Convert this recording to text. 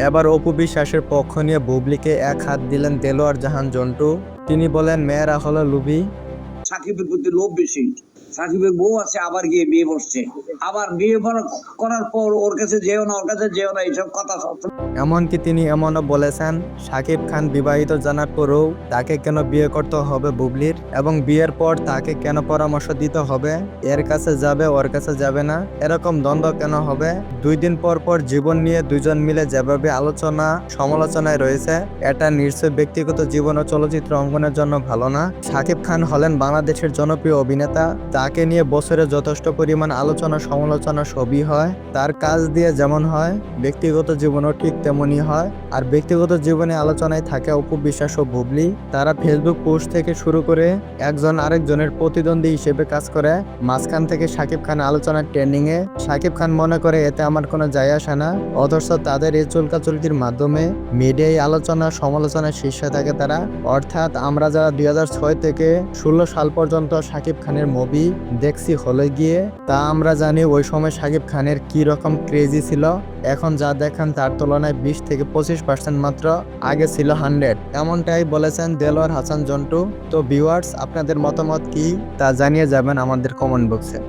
এবার অপু বিশ্বাসের পক্ষ নিয়ে বুবলিকে এক হাত দিলেন দেলোয়ার জাহান জন্টু। তিনি বলেন, মেয়েরা হলো লুবি। সাকিবের প্রতি লোভ বেশি। সাকিবের বউ আছে, আবার গিয়ে বিয়ে বসছে। আবার বিয়ে করা- করার পর ওর কাছে যেও না, ওর কাছে যেও না, এইসব কথা এমনকি তিনি এমনও বলেছেন খান বিবাহিত জানার তাকে কেন বিয়ে করতে হবে বুবলির? এবং বিয়ের পর তাকে কেন পরামর্শ দিতে হবে? এর কাছে যাবে, ওর কাছে যাবে না? এরকম দ্বন্দ্ব কেন হবে? দুই দিন পর পর জীবন নিয়ে দুজন মিলে যেভাবে আলোচনা, সমালোচনায় রয়েছে, এটা নিশ্চয় ব্যক্তিগত জীবন ও চলচ্চিত্র অঙ্গনের জন্য ভালো না। শাকিব খান হলেন বাংলাদেশের জনপ্রিয় অভিনেতা তাকে নিয়ে বছরে যথেষ্ট পরিমাণ আলোচনা, সমালোচনা সবই হয়। তার কাজ দিয়ে যেমন হয়, ব্যক্তিগত জীবনও ঠিক তেমনই হয়। আর ব্যক্তিগত জীবনে আলোচনায় থাকে অপু বিশ্বাস ও বুবলি। তারা ফেসবুক পোস্ট থেকে শুরু করে একজন আরেকজনের প্রতিদ্বন্দ্বী হিসেবে কাজ করে। মাঝখান থেকে শাকিব খান আলোচনার ট্রেন্ডিং এ। শাকিব খান মনে করে, এতে আমার কোনো যায় আসে না। অথচ তাদের এই চুলকাচুলকির মাধ্যমে মিডিয়ায় আলোচনা, সমালোচনার শীর্ষে থাকে তারা। অর্থাৎ আমরা যারা দুই হাজার ছয় থেকে ষোলো সাল পর্যন্ত শাকিব খানের মুভি দেখছি হলে গিয়ে। তা আমরা জানি ওই সময় শাকিব খানের কি রকম ক্রেজি ছিল। এখন যা দেখান তার তুলনায় বিশ থেকে পঁচিশ পার্সেন্ট মাত্র আগে ছিল হান্ড্রেড এমনটাই বলেছেন দেলোয়ার হাসান জন্টু। তো ভিউয়ার্স আপনাদের মতামত কি? তা জানিয়ে যাবেন আমাদের কমেন্ট বক্সে